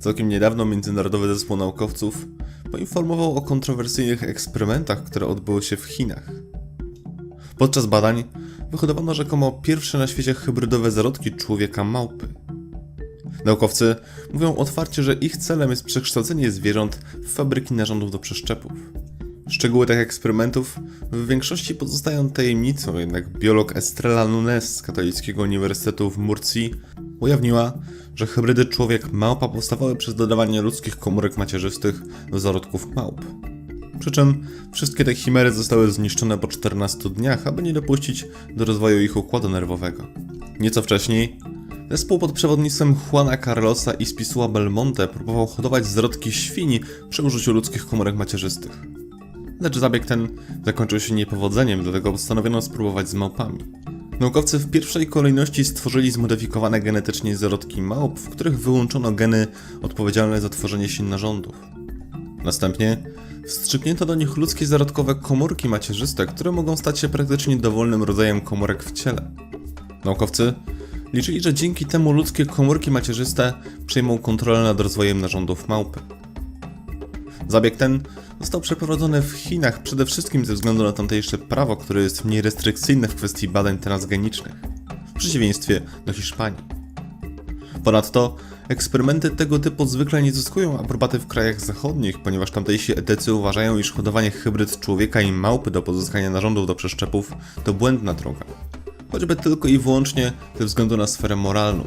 Całkiem niedawno Międzynarodowy Zespół Naukowców poinformował o kontrowersyjnych eksperymentach, które odbyły się w Chinach. Podczas badań wyhodowano rzekomo pierwsze na świecie hybrydowe zarodki człowieka-małpy. Naukowcy mówią otwarcie, że ich celem jest przekształcenie zwierząt w fabryki narządów do przeszczepów. Szczegóły tych eksperymentów w większości pozostają tajemnicą, jednak biolog Estrella Nunes z Katolickiego Uniwersytetu w Murcji ujawniła, że hybrydy człowiek-małpa powstawały przez dodawanie ludzkich komórek macierzystych do zarodków małp. Przy czym wszystkie te chimery zostały zniszczone po 14 dniach, aby nie dopuścić do rozwoju ich układu nerwowego. Nieco wcześniej zespół pod przewodnictwem Juana Carlosa i Spisua Belmonte próbował hodować zarodki świni przy użyciu ludzkich komórek macierzystych. Lecz zabieg ten zakończył się niepowodzeniem, dlatego postanowiono spróbować z małpami. Naukowcy w pierwszej kolejności stworzyli zmodyfikowane genetycznie zarodki małp, w których wyłączono geny odpowiedzialne za tworzenie się narządów. Następnie wstrzyknięto do nich ludzkie zarodkowe komórki macierzyste, które mogą stać się praktycznie dowolnym rodzajem komórek w ciele. Naukowcy liczyli, że dzięki temu ludzkie komórki macierzyste przejmą kontrolę nad rozwojem narządów małpy. Zabieg ten został przeprowadzony w Chinach przede wszystkim ze względu na tamtejsze prawo, które jest mniej restrykcyjne w kwestii badań transgenicznych, w przeciwieństwie do Hiszpanii. Ponadto eksperymenty tego typu zwykle nie zyskują aprobaty w krajach zachodnich, ponieważ tamtejsi etycy uważają, iż hodowanie hybryd człowieka i małpy do pozyskania narządów do przeszczepów to błędna droga. Choćby tylko i wyłącznie ze względu na sferę moralną.